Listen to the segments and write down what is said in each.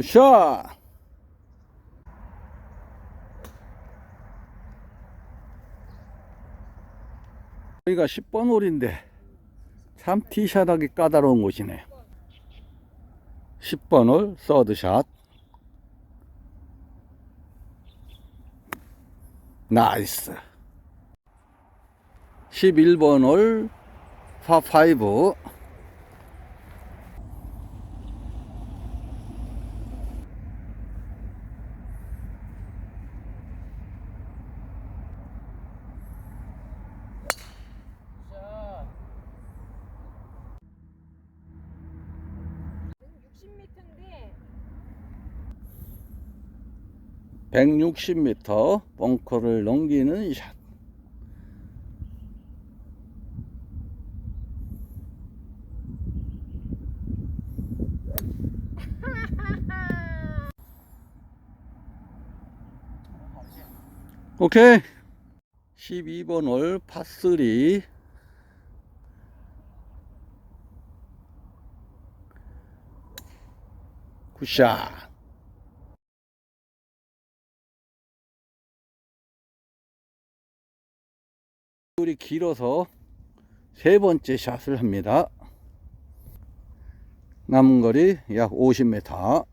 굿샷! 여기가 10번 홀인데 참 티샷하기 까다로운 곳이네. 10번 홀 서드샷. 나이스. 11번 홀 파5 160m 벙커를 넘기는 샷. 오케이. 12번 홀 파3. 굿샷. 이 길어서 세 번째 샷을 합니다. 남은 거리 약 50m.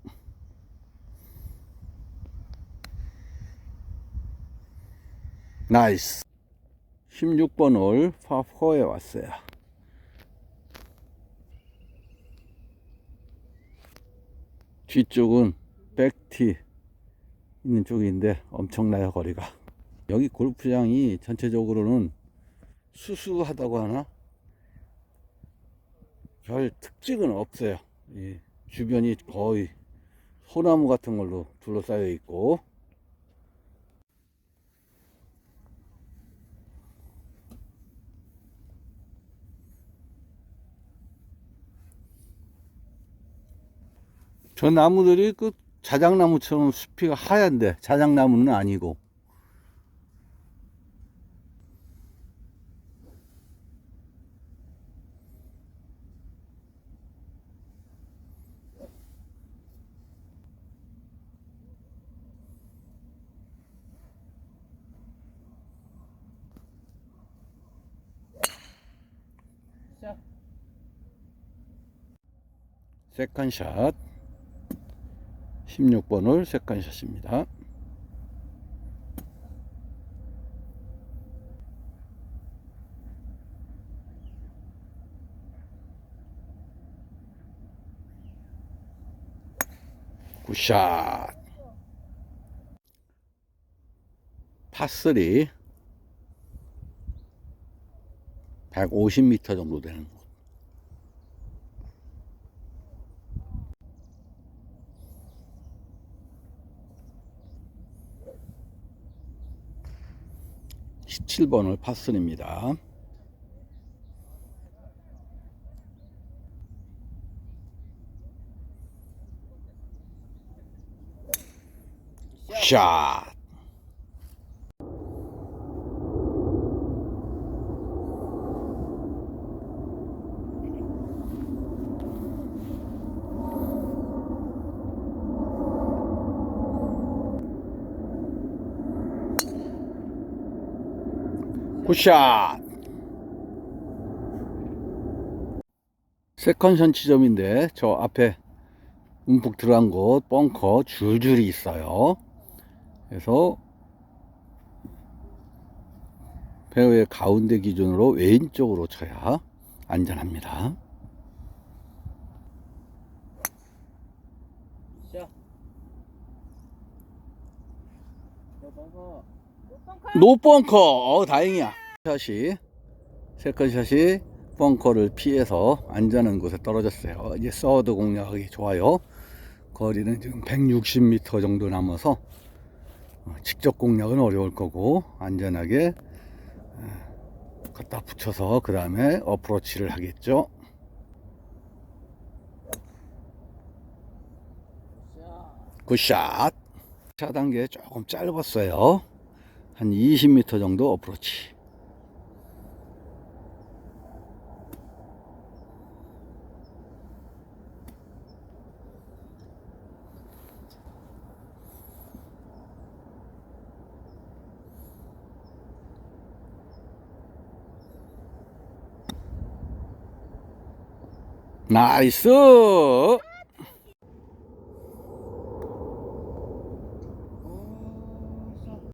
나이스. 16번 홀 파4에 왔어요. 뒤쪽은 백티 있는 쪽인데 엄청나요 거리가. 여기 골프장이 전체적으로는 수수하다고 하나? 별 특징은 없어요. 이 주변이 거의 소나무 같은 걸로 둘러싸여 있고 저 나무들이 그 자작나무처럼 숲이 하얀데 자작나무는 아니고 세컨샷. 16번 홀 세컨샷입니다. 굿샷. 파3 150m 정도 되는 곳 십칠 번을 파슨입니다. 샷. 굿샷. 세컨션 지점인데 저 앞에 움푹 들어간 곳 벙커 줄줄이 있어요. 그래서 페어의 가운데 기준으로 왼쪽으로 쳐야 안전합니다. 벙커 노벙커. 어 다행이야. 샷이 세컨샷이 벙커를 피해서 안전한 곳에 떨어졌어요. 이제 서드 공략하기 좋아요. 거리는 지금 160m 정도 남아서 어, 직접 공략은 어려울 거고 안전하게 어, 갖다 붙여서 그 다음에 어프로치를 하겠죠. 굿샷. 차 단계 조금 짧았어요 한 20m 정도 어프로치. 나이스!